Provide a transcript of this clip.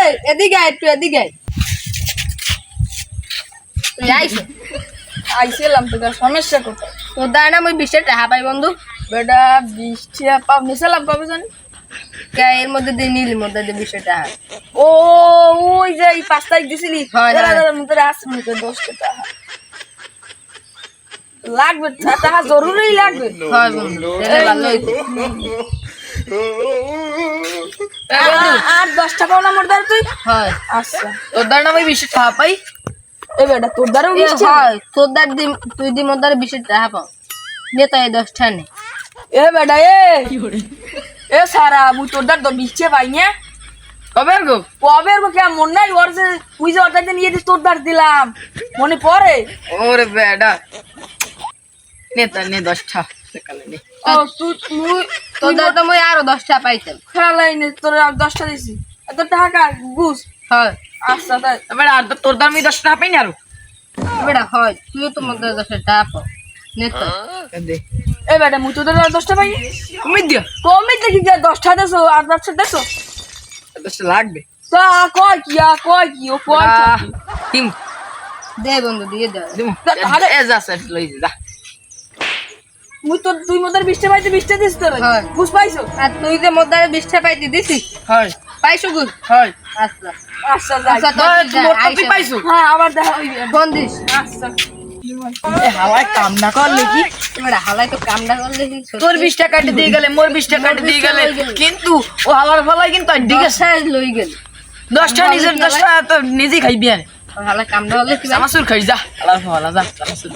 এই এদিকে আয় একটু এদিকে আয়। আইছিলাম তোকে সমস্যা কোথায়? তোর দ্বারা না আমি বিশটা টাকা পাই বন্ধু। বেটা বৃষ্টি পাব নিছিলাম কবে জানি? এর মধ্যে দিয়ে নীল মধ্যে দিয়ে বিশটা টাকা ও ওই যে এই পাঁচ তারিখ দিছিলি। দাঁড়া, আসছে মুখে দশটা টাকা লাগবে টাকা জরুরি লাগবে। হয় বন্ধু। তাহলে ভালো হইতো আর দশ টাকাও না মোট ধর তুই? হয় আচ্ছা। তোর দ্বারা আমি বেশি টাকা পাই এই বেটা তোর দ্বারাও এ হয় তোর দ্বার তুই দি মধ্যে বিশটা টাকা পাও। নে তাই দশটা নে। এ বেটা এ! এ সারা মুই তোর দ্বার পাই না। গো? মন নাই ওর যে তুই যে অর্ডার নিয়ে দিস তোর দ্বার দিলাম। মনে পড়ে? ওরে বেডা নে তা নে দশটা। তোর আর দিছি। এত টাকা বুঝ? হয়। আচ্ছা তাই। আর তোর পাই না আরও? হয় তো মধ্যে দশটা টাকা নে তো। দে এ বেটা মুই দশটা পাই দিও। দেখি যে দশটা দেছো আর দশটা দেছো? দশটা লাগবে। তা কয় কি কয় কি ও কয় কি? আহ, তিন দে বন্ধু দিয়ে দে। তাহলে- লই যা। মুই তোর তুই মোদের পাইতে বৃষ্টি দিস তোর? বুঝ পাইছো? আর তুই যে বিশটা পাইতি দিছি হয়। পাইছো গুড হয়। আচ্ছা। আচ্ছা আচ্ছা, তো মোর। টপি পাইছো? হ্যাঁ আবার দেখা হইবে আচ্ছা। এ হাওয়ায় করলে কি? হালাই তো কামটা করলে তোর বিশ টাকা দিয়ে গেলে মোর বিশ টাকা দিয়ে গেলে। কিন্তু ও হালার ফলাই কিন্তু লই গেল। দশটা নিজের দশটা তো নিজেই খাইবি আর। হালাই কামটা করলে কি চানাচুর খাই যা। হালার ফলা যা চানাচুর